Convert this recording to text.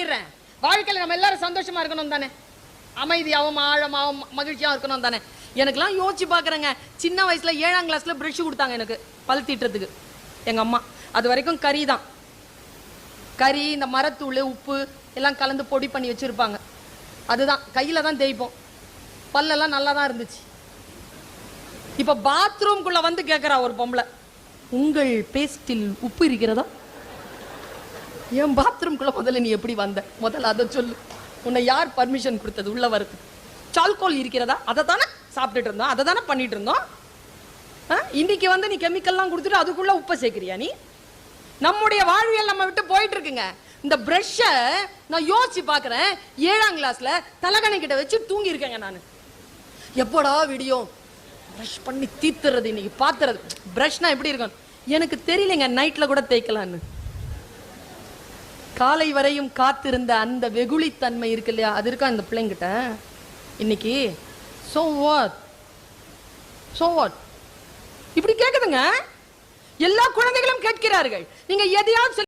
ஆயிடுறேன். வாழ்க்கையில் நம்ம எல்லாரும் சந்தோஷமா இருக்கணும் தானே? அமைதியாகவும் ஆழமாகவும் மகிழ்ச்சியாகவும் இருக்கணும் தானே? எனக்குலாம் யோசிச்சு பார்க்குறேங்க. சின்ன வயசுல ஏழாம் கிளாஸில் ப்ரஷ் கொடுத்தாங்க எனக்கு பல் தீட்டுறதுக்கு. எங்க அம்மா. அது வரைக்கும் கறி தான். கறி இந்த மரத்தூள் உப்பு எல்லாம் கலந்து பொடி பண்ணி வச்சிருப்பாங்க. அதுதான். கையில் தான் தேய்ப்போம். பல்லெல்லாம் நல்லா தான் இருந்துச்சு. இப்ப பாத்ரூம்குள்ளே வந்து கேட்குறா ஒரு பொம்பளை. உங்கள் பேஸ்டில் உப்பு இருக்கிறதா? என் பாத்ரூம்குள்ள முதல்ல நீ எப்படி வந்த? முதல்ல அதை சொல்லு. உன்னை யார் பர்மிஷன் கொடுத்தது? உள்ள வரது சால்கோல் இருக்கிறதா? அதை தானே சாப்பிட்டுட்டு இருந்தோம். அதை தானே பண்ணிட்டு இருந்தோம். ஆ? இன்னைக்கு வந்து நீ கெமிக்கல்லாம் கொடுத்துட்டு அதுக்குள்ள உப்பை சேர்க்கிறியா நீ? நம்முடைய வாழ்வியல் நம்ம விட்டு போயிட்டு இருக்குங்க. இந்த பிரஷ்ஷை நான் யோசிச்சு பார்க்குறேன். ஏழாம் கிளாஸில் தலகணை கிட்ட வச்சு தூங்கியிருக்கேங்க நான். எப்போடா விடியும்? ப்ரஷ் பண்ணி தீத்துறது இன்னைக்கு பார்த்துறது ப்ரஷ்னா எப்படி இருக்கும் எனக்கு தெரியலங்க நைட்டில் கூட தேய்க்கலான்னு காலை வரையும் காத்திருந்த அந்த வெகுளித்தன்மை இருக்கு இல்லையா? அது இருக்கா இந்த பிள்ளைங்கிட்ட? இன்னைக்கு ஸோ வாட் சோ வாட் இப்படி கேட்குதுங்க எல்லா குழந்தைகளும் கேட்கிறார்கள். நீங்க எதையாவது சொல்லி